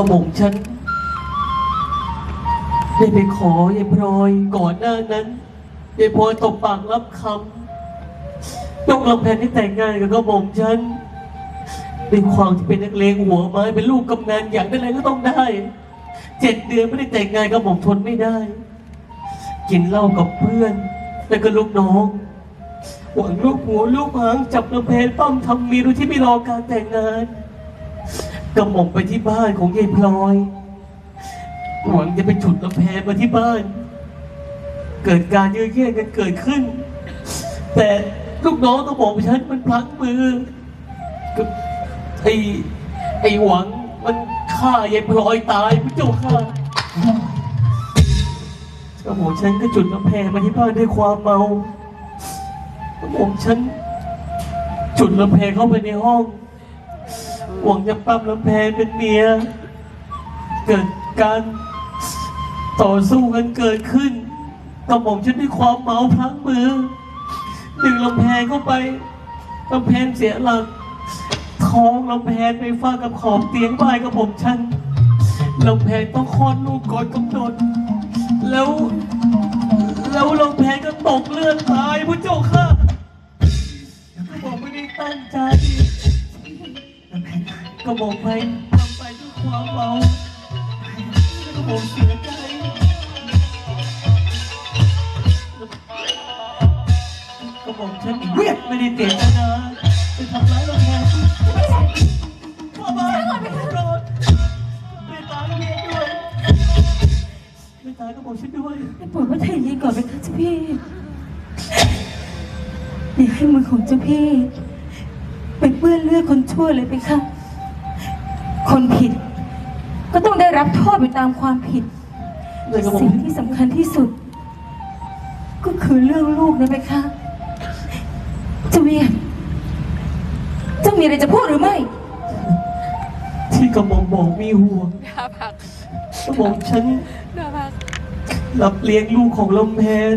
กระหม่อมฉันได้ไปขอยายพลอยก่อนหน้านั้นยายพลอยตบปากรับคำยกลำแพนที่แต่งงานกับกระหม่อมฉันด้วยความที่เป็นนักเลงหัวไม้เป็นลูกกำนันอยากได้อะไรก็ต้องได้เจ็ดเดือนไม่ได้แต่งงานกับหม่อมทนไม่ได้ กินเหล้ากับเพื่อน แล้วก็ลูกน้อง หวังลูกหัวลูกหางจับลำเพนปั้มทำมีโดยที่ไม่รอการแต่งงาน กระหม่อมไปที่บ้านของยายพลอย หวังจะไปฉุดลำแพนมาที่บ้าน เกิดการยื้อแย่งกันเกิดขึ้น แต่ลูกน้องกระหม่อมฉันมันพลั้งมือกับไอ้ไอ้หวังมันฆ่ายายพลอยตายพระเจ้าค่ะกระหม่อมฉันก็จุดลำแพนมาที่บ้านด้วยความเมาผมฉันจุดลำแพงเข้าไปในห้อง หวังจะปั้มลำแพงเป็นเมีย เกิดการต่อสู้กันเกิดขึ้นกระหม่อมฉันด้วยความเมาพลั้งมือดึงลำแพงเข้าไปลำแพงเสียหลักท้องลำแพงไปฟาดกับขอบเตียงบานกระหม่อมฉันลำแพงต้องคลอดลูกก่อนกำหนดแล้ว แล้วลำแพงก็ตกเลือดตายพระเจ้าค่ะก็บอกไม่ได้ตั้งใจ ก็บอกไปทำไปด้วยความเมาก็บอกเสียใจก็บอกฉันเวียดไม่ได้เจตนาไปทำร้ายเราแทนพ่อบ้านโปรดไม่ตายเมียด้วยไม่ตายก็บอกฉันด้วยโปรดพระไทยย็นก่อนไหมคะเจ้าพี่อย่าให้มือของเจ้าพี่ไปเปื้อนเลือดคนชั่วเลยไปค่ะ คนผิด ก็ต้องได้รับโทษไปตามความผิดเลยก็บอกสิ่งที่สำคัญที่สุด ก็คือเรื่องลูกนะไปค่ะเจ้าเวียนเจ้ามีอะไรจะพูดหรือไม่ ที่กระหม่อมบอกมีห่วงน่าพักกระหม่อมฉันน่าพักรับเลี้ยงลูกของลำแพน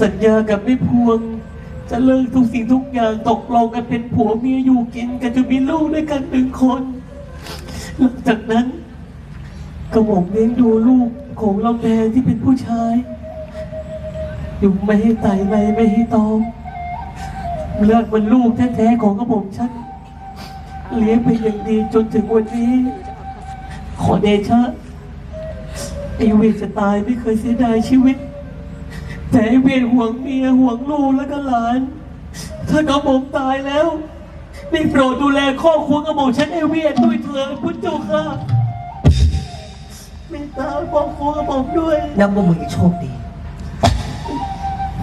สัญญากับแม่พวง จะเลิกทุกสิ่งทุกอย่างตกลงกันเป็นผัวเมียอยู่กินกันจะมีลูกด้วยกันหนึ่งคน หลังจากนั้นกระหม่อมเลี้ยงดูลูกของลำแพนที่เป็นผู้ชาย อยู่ไม่ให้ไตไม่ไม่ให้ตองเลือกมันลูกแท้ๆของกระหม่อมฉันเลี้ยงไปอย่างดีจนถึงวันนี้ ขอเดชะไอเวรจะตายไม่เคยเสียดายชีวิต แต่ไอเวรห่วงเมียห่วงลูกแล้วก็หลาน ถ้ากระผมตายแล้ว ได้โปรดดูแลครอบครัวกระผมฉันไอเวรด้วยเถิดพุทธเจ้าค่ะเมตตาครอบครัวกระผมด้วย นับว่ามึงยังโชคดี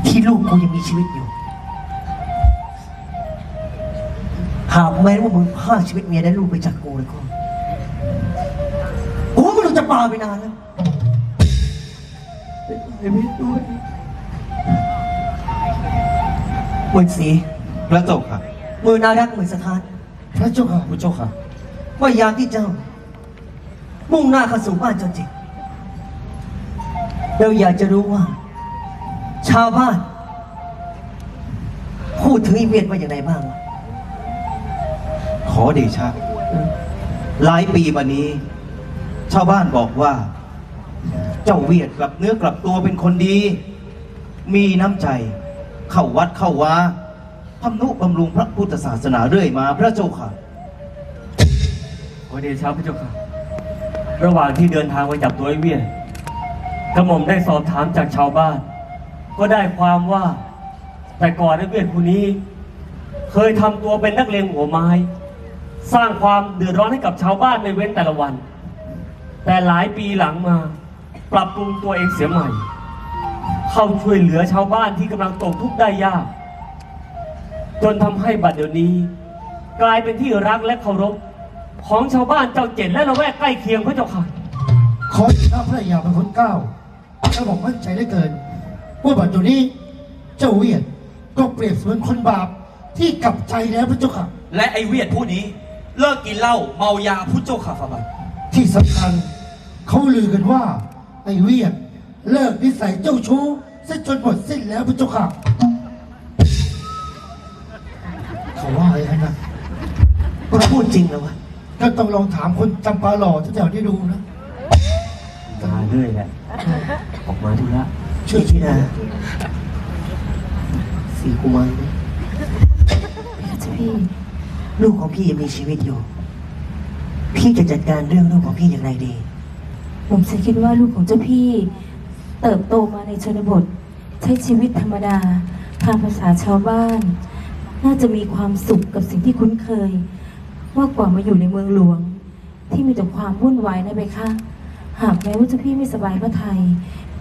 ที่ลูกกูยังมีชีวิตอยู่ หากแม้ว่ามึงพรากชีวิตเมียและลูกไปจากกูแล้วก็กูก็ต้องจะปาไปนานแล้วไอเวรด้วยเหมือนสี พระเจ้าค่ะ มือน่ารักเหมือนสถาน พระเจ้าค่ะพระเจ้าค่ะว่ายามที่เจ้า มุ่งหน้าเข้าสู่บ้านเจนจิเราอยากจะรู้ว่า ชาวบ้าน พูดถึงอีเวียดว่าอย่างไรบ้างวะขอเดชะ หลายปีมานี้ ชาวบ้านบอกว่า เจ้าเวียดกลับเนื้อกลับตัวเป็นคนดี มีน้ำใจ เข้าวัดเข้าวา ทำนุบำรุงพระพุทธศาสนาเรื่อยมาพระเจ้าค่ะ ขอเดชะพระเจ้าค่ะ ระหว่างที่เดินทางไปจับตัวไอเวียนกระหม่อมได้สอบถามจากชาวบ้าน ก็ได้ความว่าแต่ก่อนไอเวียนผู้นี้ เคยทำตัวเป็นนักเลงหัวไม้ สร้างความเดือดร้อนให้กับชาวบ้านในเว้นแต่ละวัน แต่หลายปีหลังมา ปรับปรุงตัวเองเสียใหม่ เข้าช่วยเหลือชาวบ้านที่กำลังตกทุกข์ได้ยาก จนทำให้บัดเดี๋ยวนี้ กลายเป็นที่รักและเคารพของชาวบ้านเจ้าเจ็ดและละแวกใกล้เคียงพระเจ้าค่ะ ขอข้าพระยาเป็นคนก้าวกระบอกมั่นใจเหลือเกิน ว่าบัดอยู่นี้เจ้าเวียดก็เปรียบเสมือนคนบาปที่กลับใจแล้วพระเจ้าค่ะ และไอเวียดผู้นี้ เลิกกินเหล้าเมายาพุทธเจ้าค่ะฟาบาทที่สำคัญเขาลือกันว่าไอ้เวียดเลิกนิสัยเจ้าชู้ซะจนหมดสิ้นแล้วพระเจ้าค่ะ ว่าอะไรกันนะมึงพูดจริงเหรอวะก็ต้องลองถามคนจำปาหล่อที่แถวนี้ดูนะมาเรื่อยแหละออกมาทุละชื่อธิดาสีกุมารนะเจ้าพี่ ลูกของพี่ยังมีชีวิตอยู่ พี่จะจัดการเรื่องลูกของพี่อย่างไรดี ผมฉันคิดว่าลูกของเจ้าพี่ เติบโตมาในชนบท ใช้ชีวิตธรรมดา ทางภาษาชาวบ้าน น่าจะมีความสุขกับสิ่งที่คุ้นเคยมากกว่ามาอยู่ในเมืองหลวง ที่มีแต่ความวุ่นวายนะเบค่ะ หากแม้ว่าเจ้าพี่ไม่สบายพระไทย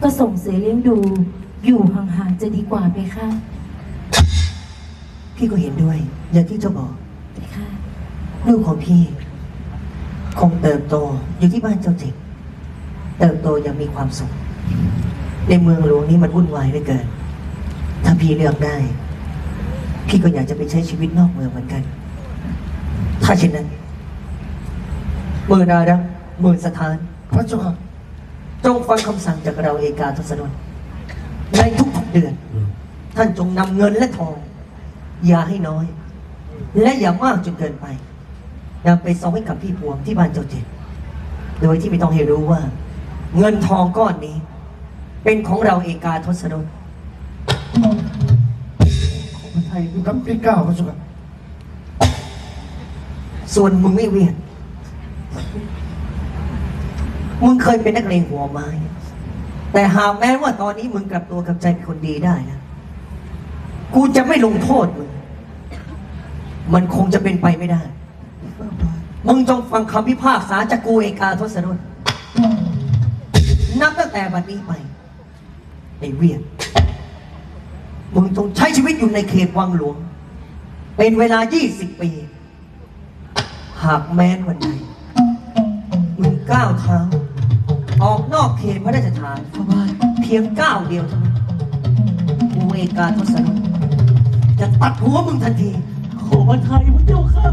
ก็ส่งเสียเลี้ยงดู อยู่ห่างๆจะดีกว่าเบค่ะพี่ก็เห็นด้วย อย่างที่เจ้าบอกเบค่ะลูกของพี่ คงเติบโตอยู่ที่บ้านเจ้าเจ็กเติบโตอยังมีความสุข ในเมืองหลวงนี้มันวุ่นวายเหลือเกิน ถ้าพี่เลือกได้ พี่ก็อยากจะไปใช้ชีวิตนอกเมืองเหมือนกัน ถ้าเช่นนั้น เมื่อนารักเมื่อสถาน พระเจ้าค่ะจงฟังคำสั่งจากเราเอกาทศนนในทุกๆเดือน ท่านจงนำเงินและทอง อย่าให้น้อย และอย่ามากจนเกินไปนำไปซองให้กับพี่พวงที่บ้านเจ้าเจ็ดโดยที่ไม่ต้องให้รู้ว่า เงินทองก้อนนี้ เป็นของเราเอกาทศนน คนไทยดูครับที่เก้าพระเจ้าค่ะส่วนมึงไม่เวียนมึงเคยเป็นนักเลงหัวไม้แต่หากแม้ว่าตอนนี้มึงกลับตัวกลับใจเป็นคนดีได้นะ กูจะไม่ลงโทษมึง มันคงจะเป็นไปไม่ได้ มึงจงฟังคำพิพากษาจากกูเอกาทศนนนับตั้งแต่บัดนี้ไปไอ้เวียน จงใช้ชีวิตอยู่ในเขตวังหลวง เป็นเวลา 20 ปี หากแม้นวันใดมึงก้าวเท้าออกนอกเขตพระราชฐานเพียงก้าวเดียวเท่านั้นกูเอกาทศนนจะตัดหัวมึงทันที ขอพระไทยพระเจ้าค่ะ